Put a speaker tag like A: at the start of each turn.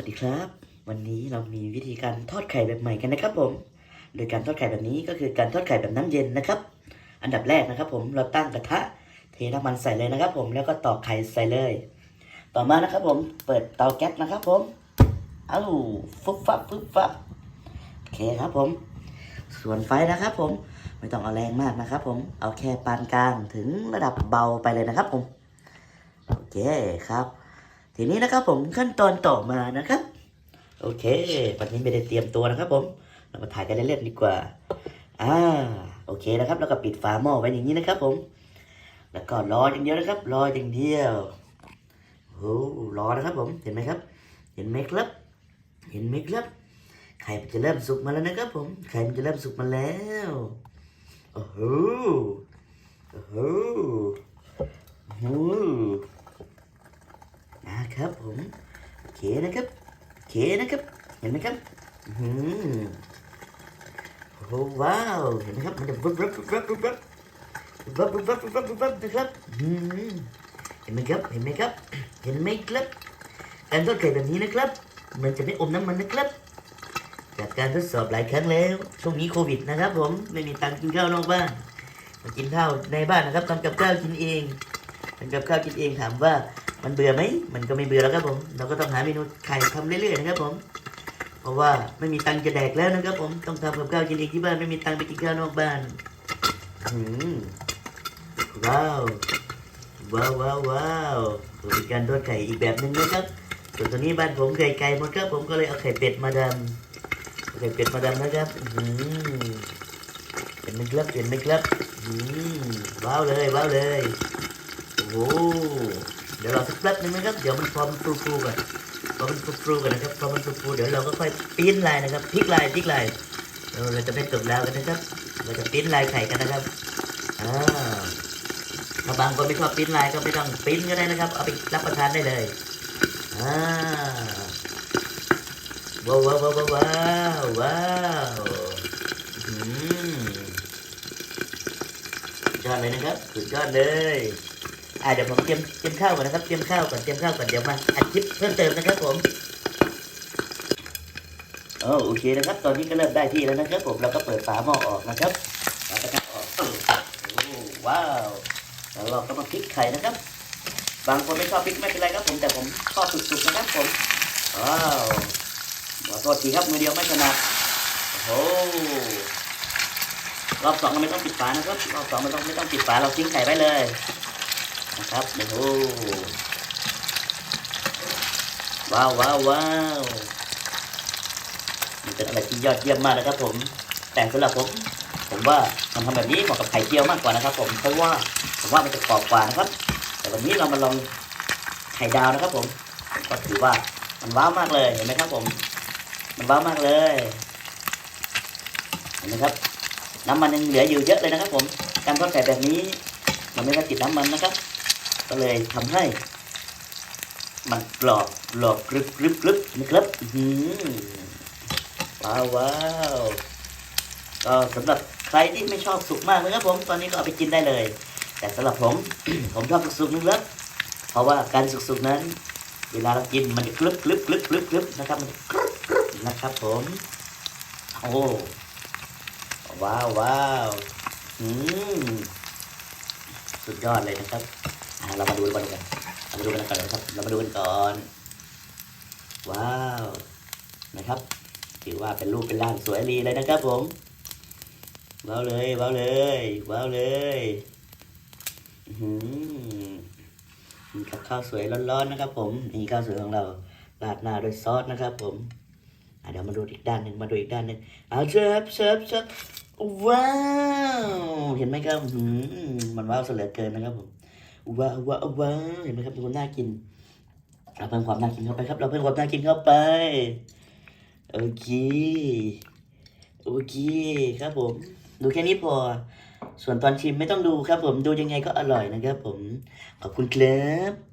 A: วัสดีครับ วันนี้เรามีวิธีการทอดไข่แบบใหม่กันนะครับผม โดยการทอดไข่แบบนี้ก็คือการทอดไข่แบบน้ำเย็นนะครับ อันดับแรกนะครับ ผมเราตั้งกระทะเทน้ำมันใส่เลยนะครับ ผมแล้วก็ตอกไข่ใส่เลย ต่อมานะครับ ผมเปิดเตาแก๊สนะครับ ผมเอ้าฟุบฟับฟุบฟับโอเคครับผม ส่วนไฟนะครับ ผมไม่ต้องเอาแรงมากนะครับ ผมเอาแค่ปานกลางถึงระดับเบาไปเลยนะครับ ผมโอเคครับ ทีนี้นะครับผมขั้นตอนต่อมานะครับ โอเค วันนี้ไม่ได้เตรียมตัวนะครับ ผม เรามาถ่ายกันเล่นๆดีกว่า อ่า โอเคนะครับ แล้วก็ปิดฝาหม้อไว้อย่างนี้นะครับ ผม แล้วก็รออย่างเดียวนะครับ รออย่างเดียวโอ้รอนะครับ ผม เห็นไหมครับ เห็นไหมครับ เห็นไหมครับ ไข่มันจะเริ่มสุกมาแล้วนะครับ ผม ไข่มันจะเริ่มสุกมาแล้ว โอ้โห โอ้โหโอ้โห นะครับผมโอเคนะครับโอเคนะครับ เห็นไหมครับอื้อหือโอ้ว้าวเห็นไหมครับมันจะวับวับวับวับวับวับวับวับวับวับวับนะครับอื้อหือเห็นไหมครับเห็นไหมครับเห็นไหมครับ การทอดไข่แบบนี้นะครับ มันจะไม่อมน้ำมันนะครับจากการทดสอบหลายครั้งแล้ว ช่วงนี้โควิดนะครับ ผมไม่มีตังค์กินข้าวนอกบ้านมากินข้าวในบ้านนะครับทำกับข้าวกินเองทำกับข้าวกินเองถามว่า มันเบื่อไหมมันก็ไม่เบื่อแล้วครับผม เราก็ต้องหาเมนูไข่ทำเรื่อยๆนะครับผม เพราะว่าไม่มีตังค์จะแดกแล้วนะครับผม ต้องทำกับข้าวกินเองที่บ้าน ไม่มีตังค์ไปกินข้าวนอกบ้านอืมว้าวว้าวว้าวว้าวเป็นการทอดไข่อีกแบบหนึ่งนะครับ ส่วนตัวนี้บ้านผมไข่ไก่หมดครับผมก็เลยเอาไข่เป็ดมาดำเอาไข่เป็ดมาดำนะครับอืมเห็นไหมครับเห็นไหมครับอืมว้าวเลยว้าวเลยโอ้โห เดี๋ยวรอสักแป๊บนึงนะครับ เดี๋ยวมันพอมันฟูๆก่อนพอมันฟูๆก่อนนะครับพอมันฟูๆเดี๋ยวเราก็ค่อยปิ้นลายนะครับพลิกลายพลิกลายเราจะไม่ตกแล้วกันนะครับ เราจะปิ้นลายไข่กันนะครับอ่าถ้าบางคนไม่ชอบปิ้นลายก็ไม่ต้องปิ้นก็ได้นะครับ เอาไปรับประทานได้เลยอ่าว้าวว้าวว้าวว้าวว้าวอืมยอดเลยนะครับสุดยอดเลย อ่าเดี๋ยวผมเตรียมเตรียมข้าวก่อนนะครับ เตรียมข้าวก่อนเตรียมข้าวก่อนเดี๋ยวมาอัดคลิปเพิ่มเติมนะครับผมโอ้โอเคนะครับ ตอนนี้ก็เริ่มได้ที่แล้วนะครับผมเราก็เปิดฝาหม้อออกนะครับฝากระทะออกว้าวแล้วเราก็มาพลิกไข่นะครับ บางคนไม่ชอบพริกไม่เป็นไรครับผมแต่ผมชอบสุกๆนะครับผมว้าวขอโทษทีครับมือเดียวไม่ถนัดโอ้รอบสองเราไม่ต้องปิดฝานะครับรอบสองไม่ต้องไม่ต้องปิดฝาเราทิ้งไข่ไว้เลย นะครับโอ้โหว้าวว้าวว้าวมันเป็นอะไรที่ยอดเยี่ยมมากนะครับ ผม แต่สำหรับผม ผมว่ามันทำแบบนี้เหมาะกับไข่เจียวมากกว่านะครับ ผมเพราะว่าผมว่ามันจะกรอบกว่านะครับ แต่วันนี้เรามาลองไข่ดาวนะครับ ผมก็ถือว่ามันว้าวมากเลยเห็นไหมครับ ผม มันว้าวมากเลยเห็นไหมครับ น้ำมันยังเหลืออยู่เยอะเลยนะครับ ผม การทอดไข่แบบนี้ มันไม่ได้ติดน้ำมันนะครับ ก็เลยทำให้ มันกรอบกรอบกรึบกรึบกรึบนะครับหืว้าวว้าวก็สำหรับใครที่ไม่ชอบสุกมากนะครับ ผมตอนนี้ก็เอาไปกินได้เลย แต่สำหรับผมผมชอบสุกๆนะครับเพราะว่าการสุกๆนั้น เวลาเรากินมันจะกรึบกรึบกรึบกรึบกรึบนะครับมันกรึบกรึบนะครับ ผมโอ้ว้าวว้าวอืมสุดยอดเลยนะครับ เรามาดูกันก่อนเรามาดูกันก่อนนะครับ เรามาดูกันก่อน ว้าว นะครับ ถือว่าเป็นรูปเป็นร่างสวยดีเลยนะครับผม ว้าวเลยว้าวเลย ว้าวเลยอือหือนี่กับข้าวสวยร้อนๆนะครับ ผม นี่ข้าวสวยของเรา ราดหน้าด้วยซอสนะครับ ผมเดี๋ยวมาดูอีกด้านหนึ่งมาดูอีกด้านหนึ่งเอาเชิบเชิบเชิบว้าว เห็นไหมครับอือหือมันว้าวเสเลือเกินนะครับผม ว้าวว้าวว้าเห็นไหมครับเป็นคนน่ากินเราเพิ่มความน่ากินเข้าไปครับ เราเพิ่มความน่ากินเข้าไป โอเค โอเคครับผม ดูแค่นี้พอ ส่วนตอนชิมไม่ต้องดูครับผม ดูยังไงก็อร่อยนะครับผม ขอบคุณครับ